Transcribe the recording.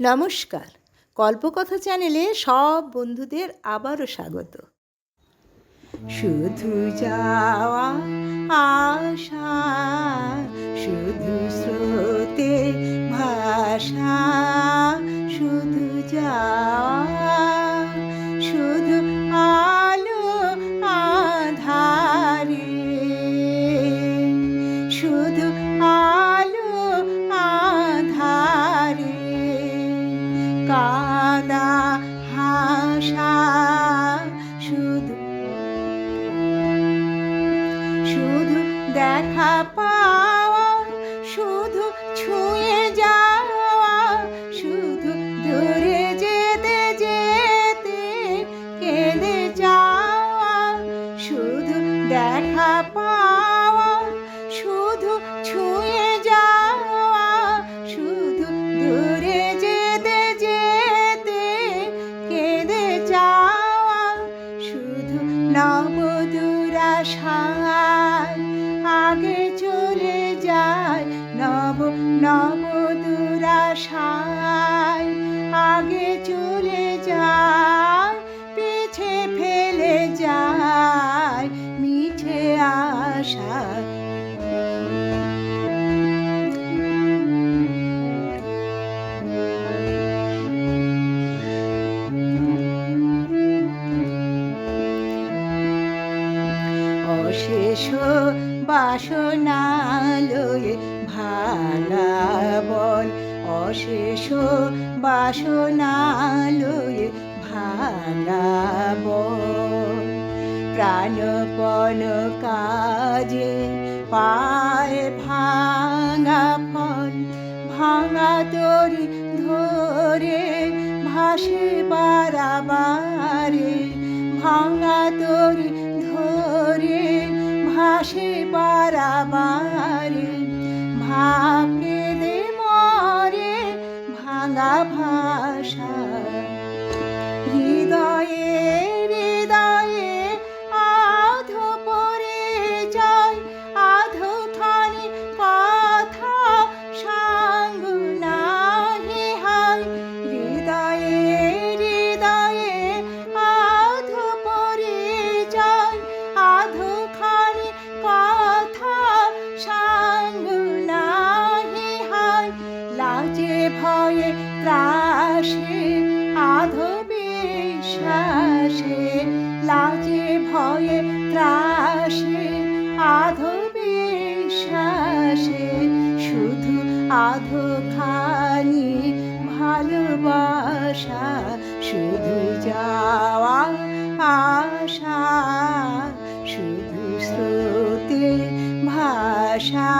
নমস্কার। কল্পকথা চ্যানেলে সব বন্ধুদের আবারও স্বাগত। শুধু যাওয়া আশা শুধু স্রোতে ভাষা। কাদা হাসা শুধু শুধু দেখা পাওয়া শুধু ছুঁয়ে নবদুরাশায় আগে চলে যায় নব নব দুরাশায়। আগে চলে যায়, পিছে ফেলে যায়, মিছে আশা অশেষ বাসনালয়ে ভাঙা বল। অশেষ বাসনালয়ে ভাঙা বল। প্রাণপণ কাজে পায় ভাঙা ফল। ভাঙা তরি ধরে ভাসে বারাবারে ভাসে বারাবারে ভাবকে দে মরে ভাঙা ভাষা হৃদয়ে ত্রাসে আধো বিশ্বাসে লাজে ভয়ে ত্রাসে আধো বিশ্বাসে শুধু আধো খানি ভালোবাসা, শুধু যাওয়া আশা, শুধু স্রোতে ভাষা